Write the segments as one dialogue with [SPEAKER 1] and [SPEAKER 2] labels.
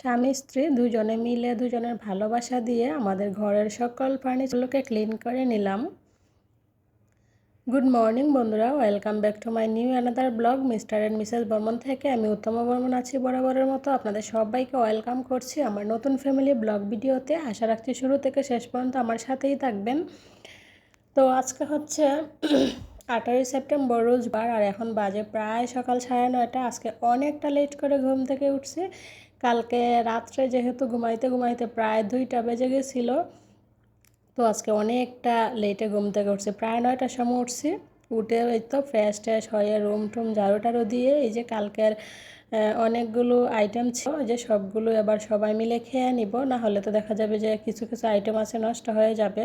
[SPEAKER 1] স্বামী, স্ত্রী দুজনে মিলে দুজনের ভালোবাসা দিয়ে আমাদের ঘরের সকল ফার্নিচারগুলোকে ক্লিন করে নিলাম। গুড মর্নিং বন্ধুরা, welcome back to my new another blog. Mister and missus Barman থেকে আমি উত্তম বর্মন আছি বরাবরের মতো। আপনাদের সবাইকে ওয়েলকাম করছি আমার নতুন ফ্যামিলি ব্লগ ভিডিওতে। আশা রাখছি শুরু থেকে শেষ পর্যন্ত আমার সাথেই থাকবেন। তো আজকে হচ্ছে আঠারোই সেপ্টেম্বর রোজবার আর এখন বাজে প্রায় সকাল সাড়ে নয়টা। আজকে অনেকটা লেট করে ঘুম থেকে উঠছি। কালকে রাত্রে যেহেতু ঘুমাইতে ঘুমাইতে প্রায় দুইটা বেজে গেছিল, তো আজকে অনেকটা লেটে ঘুম থেকে উঠছি। প্রায় নয়টার সময় উঠছি, উঠে ওই তো ফ্রেশ ট্রেশ হয়ে রুম টুম ঝাড়ু টাড়ু দিয়ে এই যে কালকের অনেকগুলো আইটেম ছিল যে সবগুলো এবার সবাই মিলে খেয়ে নিব, না হলে তো দেখা যাবে যে কিছু কিছু আইটেম আছে নষ্ট হয়ে যাবে।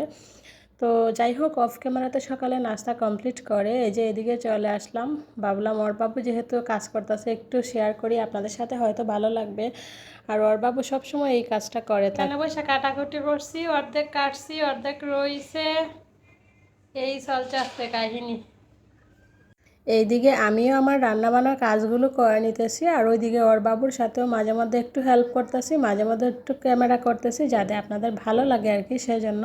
[SPEAKER 1] তো যাই হোক অফ ক্যামেরাতে সকালে নাস্তা কমপ্লিট করে এই যে এদিকে চলে আসলাম। ভাবলাম ওর বাবু যেহেতু কাজ করতেছে একটু শেয়ার করি আপনাদের সাথে হয়তো ভালো লাগবে। আর ওর বাবু সবসময় এই কাজটা করে
[SPEAKER 2] কেন বসে কাটাকুটি করছি অর্ধেক কাটছি অর্ধেক রইছে। এই চলছে আসতে কাহিনী।
[SPEAKER 1] এইদিকে আমিও আমার রান্নাবান্নার কাজগুলো করে নিতেছি আর ওইদিকে ওর বাবুর সাথেও মাঝে মধ্যে একটু হেল্প করতেছি মাঝে মধ্যে একটু ক্যামেরা করতেছি যাতে আপনাদের ভালো লাগে আর কি সেজন্য।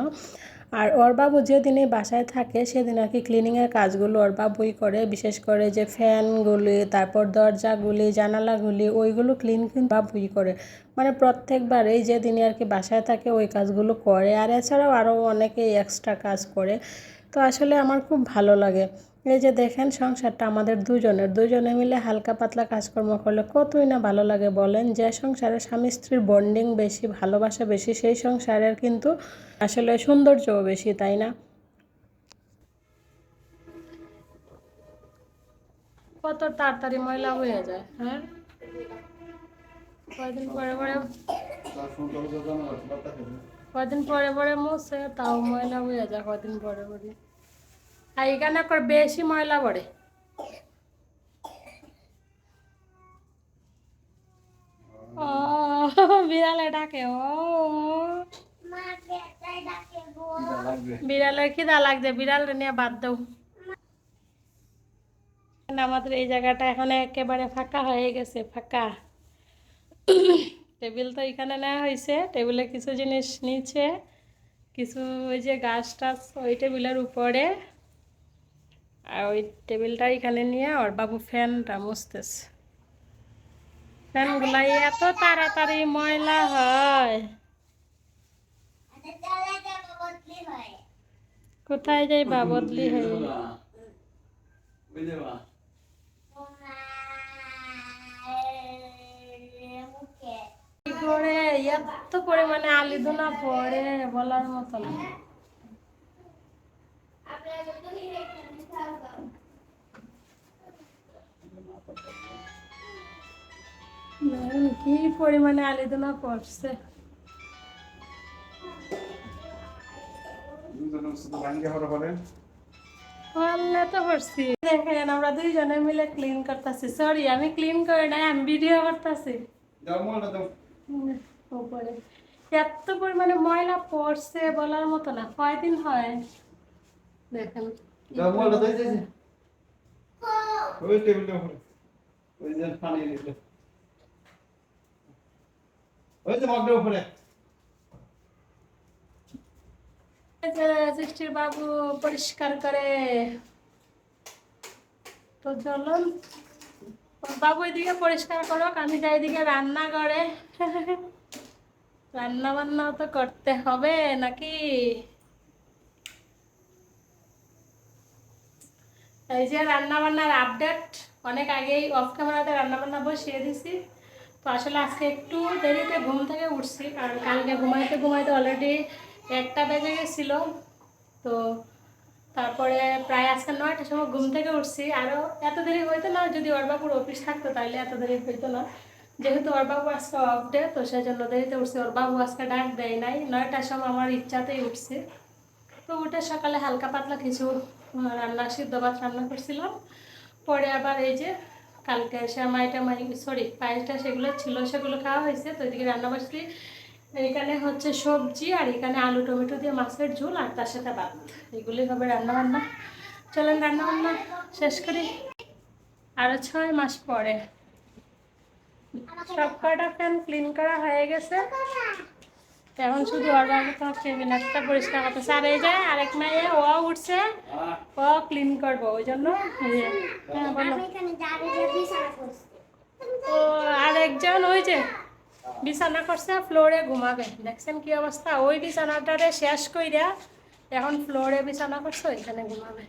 [SPEAKER 1] আর ওর বাবু যেদিনে বাসায় থাকে, সেদিন আর কি ক্লিনিংয়ের কাজগুলো ওর বাবুই করে। বিশেষ করে যে ফ্যানগুলি তারপর দরজাগুলি, জানালাগুলি, ওইগুলো ক্লিন কিন্তু বাবুই করে। মানে প্রত্যেকবারেই যেদিনে আর কি বাসায় থাকে, ওই কাজগুলো করে। আর এছাড়াও আরও অনেকেই এক্সট্রা কাজ করে। তো আসলে আমার খুব ভালো লাগে। এই যে দেখেন সংসারটা আমাদের দুজনের, দুজনে মিলে হালকা পাতলা কাজকর্ম করলে কতই না ভালো লাগে বলেন? যে সংসারে স্বামী স্ত্রীর বন্ডিং বেশি, ভালোবাসা বেশি, সেই সংসারের কিন্তু আসলে সৌন্দর্যও বেশি, তাই না?
[SPEAKER 2] কত তাড়াতাড়ি ময়লা হয়ে যায় হ্যাঁ? কয়দিন পরে পরে কয়দিন পরে পরে মুছে, তাও ময়লা হয়ে যায় কয়দিন পরে পরে। আর এখানে করে বেশি ময়লা পড়ে। ও, বিড়ালে ডাকে, ও। বিড়ালের খিদা লাগছে বিড়াল নিয়ে বাদ দাও। আমাদের এই জায়গাটা এখন একেবারে ফাঁকা হয়ে গেছে, ফাঁকা। টেবিল তো এখানে নেওয়া হয়েছে, টেবিলে কিছু জিনিস নিচে, কিছু ওই যে গাছ টাছ ওই টেবিলের উপরে। আর ওই টেবিলটা এখানে নিয়ে ওর বাবু ফ্যানটা মুছতেছে। ফ্যানগুলাই এত তাড়াতাড়ি ময়লা হয়। কোথায় যাই বা বদলি হয়ে করে? এত পরিমাণে আলি ধুনা পড়ে বলার মতো না। কি পরিমাণে আলি ধুনা পড়ছে পারলে তো পড়ছি দেখেন আমরা দুইজনে মিলে ক্লিন করতেছি। সরি আমি ক্লিন করে নাই আমি ভিডিও করতেছি। উপরে। এত পরিমাণে ময়লা পড়ছে বলার মতো না কয়দিন হয়? দেখেন যে সৃষ্টির বাবু পরিষ্কার করে। তো চলুন, বাবু এদিকে পরিষ্কার করো আমি যাই এদিকে রান্না করে রান্না বান্নাও তো করতে হবে নাকি? এই যে রান্না বান্নার আপডেট অনেক আগেই অফ ক্যামেরাতে রান্না বান্না বসিয়ে দিছি। তো আসলে আজকে একটু দেরিতে ঘুম থেকে উঠছি, কারণ কালকে ঘুমাইতে ঘুমাইতে অলরেডি একটা বেজে গেছিল। তো তারপরে প্রায় আজকে নয়টার সময় ঘুম থেকে উঠছি। আরও এত দেরি হইতো না, যদি ওর বাবুর অফিস থাকতো তাহলে এত দেরি হইতো না। যেহেতু ওর বাবু আজকে অফ ডে তো সেই জন্য দেরিতে উঠছি। ওর বাবু আজকে ডাক দেয় নাই, নয়টার সময় আমার ইচ্ছাতেই উঠছে। তো উঠে সকালে হালকা পাতলা কিছু রান্না, সিদ্ধ ভাত রান্না করছিলাম। পরে আবার এই যে কালকে শ্যামাইটা মাই সরি পায়েসটা সেগুলো ছিল, সেগুলো খাওয়া হয়েছে। তো এদিকে রান্না বসছি। এখানে হচ্ছে সবজি আর এখানে আলু, টমেটো দিয়ে মাছের ঝোল আর তার সাথে ভাত। এগুলি হবে রান্না বান্না চলেন রান্না বান্না শেষ করি। আরও ছয় মাস পরে। সব কয়টা ফ্যান ক্লিন করা হয়ে গেছে? এখন শুধু ওর বাবু তো কেবিনেটটা পরিষ্কার করতেছে আর এই যে আরেক মেয়ে ও উঠছে। ও ক্লিন করব ওই জন্য হ্যাঁ ও আর একজন ওই যে বিছানা করছে ফ্লোরে ঘুমাবে। দেখছেন কি অবস্থা? ওই বিছানাটারে শেষ কইরা এখন ফ্লোরে বিছানা করছে ওইখানে ঘুমাবে।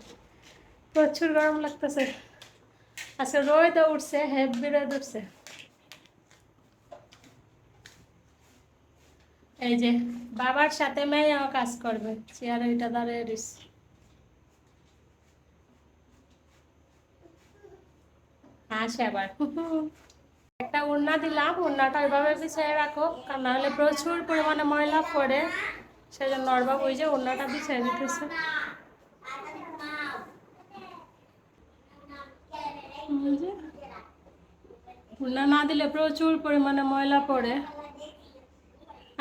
[SPEAKER 2] প্রচুর গরম লাগতেছে। আজকে রোদ উঠছে হেভি রোদ উঠছে। এই যে, বাবার সাথে মেয়েও কাজ করবে। চেয়ারে ওইটা দাঁড়িয়ে রয়েছে আসে আবার। একটা উন্না দিলাম উন্নাটা ওইভাবে বিছিয়ে রাখো, কারণ নাহলে প্রচুর পরিমাণে ময়লা পড়ে। সেজন্য ওরবাব ওই যে উন্নাটা বিছিয়ে দিতেছে। উন্না না দিলে প্রচুর পরিমাণে ময়লা পড়ে।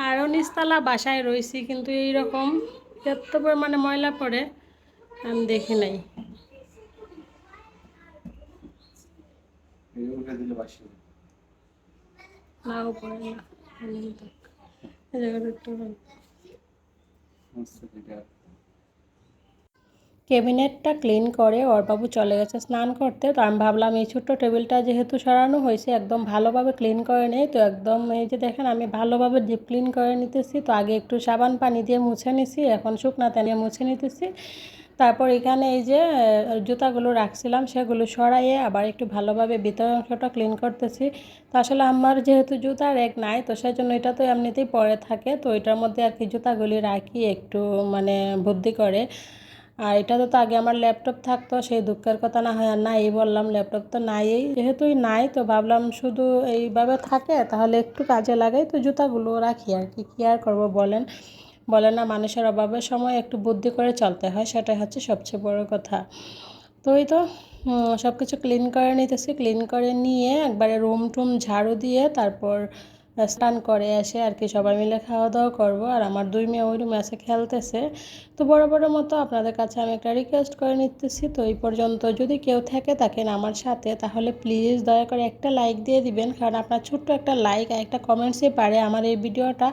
[SPEAKER 2] আরও নিচতলা বাসায় রয়েছি কিন্তু এই রকম এত পরিমাণে ময়লা পড়ে আমি দেখি নাই। নাও পড়ে না জায়গাটা একটু। ক্যাবিনেটটা ক্লিন করে বাবু চলে গেছে স্নান করতে। তো আমি ভাবলাম, এই ছোট্ট টেবিলটা যেহেতু সরানো হয়েছে, একদম ভালোভাবে ক্লিন করে নেই। তো একদম এই যে দেখেন, আমি ভালোভাবে ডিপ ক্লিন করে নিতেছি। তো আগে একটু সাবান পানি দিয়ে মুছে নিছি, এখন শুকনা তেলে মুছে নিতেছি। তারপর এখানে এই যে জুতাগুলো রাখছিলাম, সেগুলো সরাইয়ে আবার একটু ভালোভাবে ভিতর অংশটা ক্লিন করতেছি। তো আসলে আমার যেহেতু জুতার এক নাই, তো সেই জন্য এটা তো এমনিতেই পরে থাকে। তো এটার মধ্যে আর কি জুতাগুলি রাখি একটু মানে বুদ্ধি করে। আর এটা তো আগে আমার ল্যাপটপ থাকতো, সেই দুঃখের কথা না হয় আর নাই বললাম, ল্যাপটপ তো নাই যেহেতুই নাই, তো ভাবলাম শুধু এইভাবে থাকে, তাহলে একটু কাজে লাগাই, তো জুতাগুলো রাখি আর কি। কী আর করব বলেন? বলে না, মানুষের অভাবের সময় একটু বুদ্ধি করে চলতে হয়, সেটাই হচ্ছে সবচেয়ে বড় কথা। তো ওই তো সব কিছু ক্লিন করে নিতেছি। ক্লিন করে নিয়ে একবারে রুম টুম ঝাড়ু দিয়ে তারপর স্নান করে এসে আর কি সবাই মিলে খাওয়া দাওয়া করব। আর আমার দুই মেয়ে ওই রুমে আছে খেলতেছে। তো বড় বড় মতো আপনাদের কাছে আমি একটা রিকোয়েস্ট করে নিতেছি। তো এই পর্যন্ত যদি কেউ থেকে থাকেন আমার সাথে, তাহলে প্লিজ দয়া করে একটা লাইক দিয়ে দিবেন। কারণ আপনার ছোট্ট একটা লাইক আর একটা কমেন্টসই পারে আমার এই ভিডিওটা।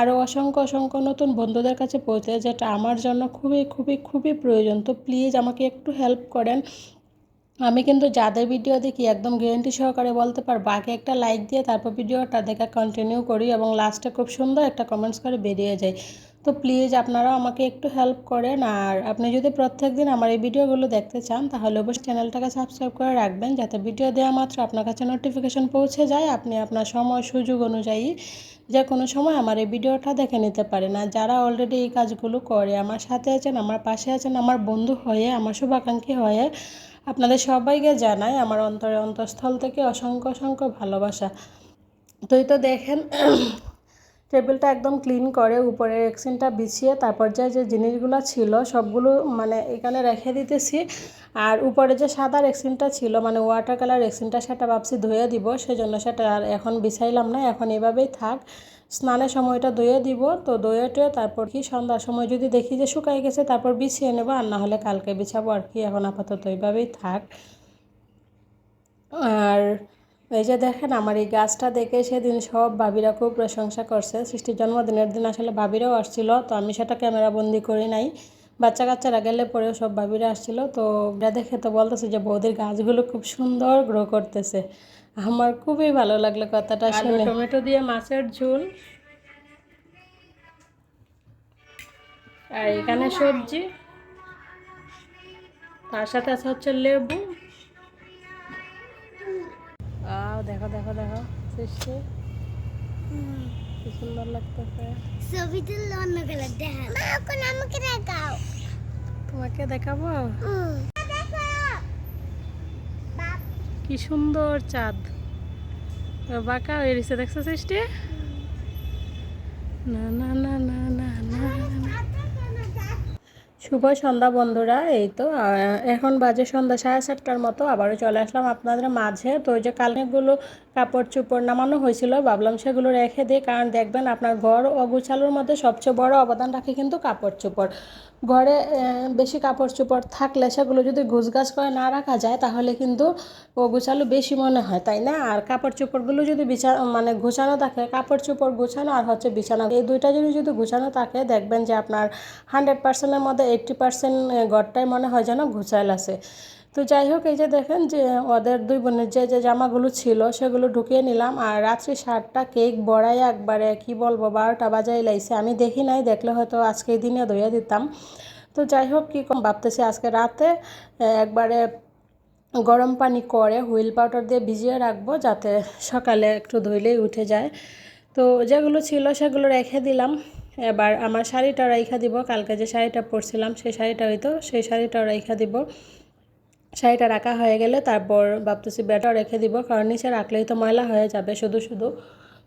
[SPEAKER 2] আরও অসংখ্য অসংখ্য নতুন বন্ধুদের কাছে পৌঁছে, যেটা আমার জন্য খুবই খুবই খুবই প্রয়োজন। তো প্লিজ আমাকে একটু হেল্প করেন। আমি কিন্তু যাদের ভিডিও দেখি একদম গ্যারেন্টি সহকারে বলতে পারব। আগে একটা লাইক দিয়ে তারপর ভিডিওটা দেখা কন্টিনিউ করি এবং লাস্টে খুব সুন্দর একটা কমেন্টস করে বেরিয়ে যায় তো প্লিজ আপনারাও আমাকে একটু হেল্প করেন আর আপনি যদি প্রত্যেক দিন আমার এই ভিডিওগুলো দেখতে চান, তাহলে অবশ্যই চ্যানেলটাকে সাবস্ক্রাইব করে রাখবেন যাতে ভিডিও দেওয়া মাত্র আপনার কাছে নোটিফিকেশন পৌঁছে যায়, আপনি আপনার সময় সুযোগ অনুযায়ী যে কোনো সময় আমার এই ভিডিওটা দেখে নিতে পারেন। আর যারা অলরেডি এই কাজগুলো করে, আমার সাথে আছেন, আমার পাশে আছেন, আমার বন্ধু হয়ে, আমার শুভাকাঙ্ক্ষী হয়ে আপনাদের সবাইকে জানাই আমার অন্তরে অন্তঃস্থল থেকে অসংখ্য অসংখ্য ভালোবাসা। তো এই তো দেখেন, টেবিলটা একদম ক্লিন করে উপরে এক্সিনটা বিছিয়ে তারপর যে যে জিনিসগুলো ছিল সবগুলো মানে এখানে রেখে দিতেছি। আর উপরে যে সাদা রেক্সিনটা ছিল মানে ওয়াটার কালার রেক্সিনটা সেটা ভাবছি ধুয়ে দিব, সেজন্য সেটা আর এখন বিছাইলাম না, এখন এভাবেই থাক। স্নানের সময়টা ধুয়ে দিব। তো ধুয়ে টুয়ে তারপর কি সন্ধ্যার সময় যদি দেখি যে শুকাই গেছে, তারপর বিছিয়ে নেব। আর না হলে কালকে বিছাবো। আর কি, এখন আপাতত এইভাবেই থাক। আর এই যে দেখেন, আমার এই গাছটা দেখে সেদিন সব ভাবিরা খুব প্রশংসা করছে। সৃষ্টির জন্মদিনের দিন আসলে ভাবিরাও আসছিল। তো আমি সেটা ক্যামেরা বন্দি করি নাই। বাচ্চা কাচ্চারা গেলে পরেও সব ভাবিরা আসছিল। তো ওরা দেখে তো বলতেছে যে বৌদির গাছগুলো খুব সুন্দর গ্রো করতেছে। আমার খুবই ভালো লাগল কথাটা শুনে। টমেটো দিয়ে মাছের ঝোল। আর এখানে সবজি। তার সাথে আছে হচ্ছে লেবু। আও দেখো দেখো দেখো সৃষ্টি। কি সুন্দর লাগতেছে।
[SPEAKER 3] ছবি তুললে অন্য কালার দেখা আমাকে দেখাও।
[SPEAKER 2] তোমাকে দেখাবো?
[SPEAKER 3] দেখো
[SPEAKER 2] কি সুন্দর চাঁদ। বাঁকা হয়ে রয়েছে, দেখছ সৃষ্টি? না না না না না না। শুভ সন্ধ্যা বন্ধুরা, এই তো এখন বাজে সন্ধ্যা সাড়ে সাতটার মতো, আবারও চলে আসলাম আপনাদের মাঝে। তো ওই যে কালনেগুলো কাপড় চোপড় নামানো হয়েছিল, ভাবলাম সেগুলো রেখে দিই, কারণ দেখবেন আপনার ঘর অগুছালোর মধ্যে সবচেয়ে বড় অবদান রাখে কিন্তু কাপড় চোপড়। ঘরে বেশি কাপড় চোপড় থাকলে সেগুলো যদি গুছগাছ করে না রাখা যায়, তাহলে কিন্তু ও গোছালো বেশি মনে হয়, তাই না? আর কাপড় চোপড়গুলো যদি বিছা মানে গোছানো থাকে কাপড় চোপড় গোছানো আর হচ্ছে বিছানা, এই দুইটা জিনিস যদি গোছানো থাকে, দেখবেন যে আপনার হান্ড্রেড পার্সেন্টের মধ্যে এইট্টি পার্সেন্ট ঘরটাই মনে হয় যেন গোছাইল আছে। তো যাই হোক, এই যে দেখেন যে, ওদের দুই বোনের যে যে জামাগুলো ছিল, সেগুলো ঢুকিয়ে নিলাম। আর রাত্রি সাতটা কেক বড়াই একবারে, কি বলব, বারোটা বাজাই লাইছে। আমি দেখি নাই, দেখলে হয়তো আজকে দিনে ধুয়ে দিতাম। তো যাই হোক, কী কম ভাবতেছি আজকে রাতে একবারে গরম পানি করে হুইল পাউডার দিয়ে ভিজিয়ে রাখব, যাতে সকালে একটু ধুইলেই উঠে যায়। তো যেগুলো ছিল, সেগুলো রেখে দিলাম। এবার আমার শাড়িটা রেখে দিব। কালকে যে শাড়িটা পরছিলাম, সেই শাড়িটা হইতো সেই শাড়িটাও রেখে দিব। শাড়িটা রাখা হয়ে গেলে তারপর ভাবতেছি ব্যাটা রেখে দিব, কারণ নিচে রাখলেই তো ময়লা হয়ে যাবে শুধু শুধু।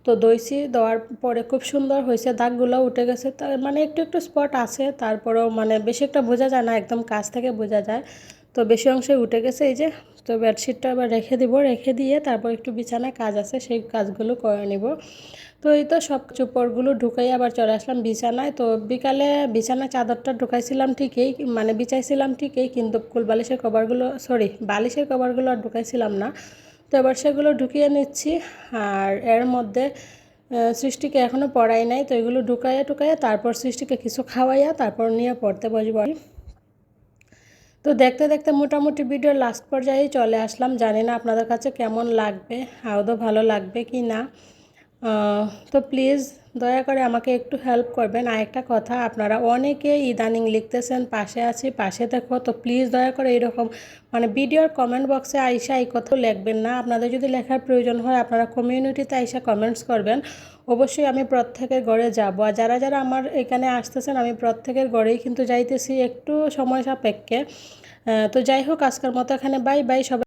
[SPEAKER 2] তো দইছি, দেওয়ার পরে খুব সুন্দর হয়েছে, দাগগুলো উঠে গেছে, তার মানে একটু একটু স্পট আছে, তারপরেও মানে বেশি একটা বোঝা যায় না, একদম কাছ থেকে বোঝা যায়। তো বেশি অংশে উঠে গেছে, এই যে তো বেডশিটটা আবার রেখে দিব। রেখে দিয়ে তারপর একটু বিছানায় কাজ আছে, সেই কাজগুলো করে নিব। তো এই তো সব চোপড়গুলো ঢুকাই আবার চলে আসলাম বিছানায়। তো বিকালে বিছানায় চাদরটা ঢুকাইছিলাম ঠিকই মানে বিছাইছিলাম ঠিকই, কিন্তু কুল বালিশের কভারগুলো সরি বালিশের কভারগুলো আর ঢুকাইছিলাম না। তো এবার সেগুলো ঢুকিয়ে নিচ্ছি। আর এর মধ্যে সৃষ্টিকে এখনও পড়াই নাই। তো এগুলো ঢুকাইয়া টুকাইয়া তারপর সৃষ্টিকে কিছু খাওয়াইয়া তারপর নিয়ে পড়তে বসবো তো দেখতে দেখতে মোটামুটি ভিডিও লাস্ট পর্যায়ে চলে আসলাম। জানি না আপনাদের কাছে কেমন লাগবে, আদৌ ভালো লাগবে কি না। তো প্লিজ দয়া করে আমাকে একটু হেল্প করবেন। আর একটা কথা, আপনারা অনেকে ইদানিং লিখতেছেন, পাশে আছি, পাশে দেখো। তো প্লিজ দয়া করে এরকম মানে ভিডিওর কমেন্ট বক্সে আইসা এই কথা লিখবেন না। আপনাদের যদি লেখার প্রয়োজন হয়, আপনারা কমিউনিটিতে আইসা কমেন্টস করবেন। অবশ্যই আমি প্রত্যেকের ঘরে যাব। আর যারা যারা আমার এখানে আসতেছেন, আমি প্রত্যেকের ঘরেই কিন্তু যাইতেছি একটু সময় সাপেক্ষে। তো যাই হোক, আজকের মতো এখানে বাই বাই সবাই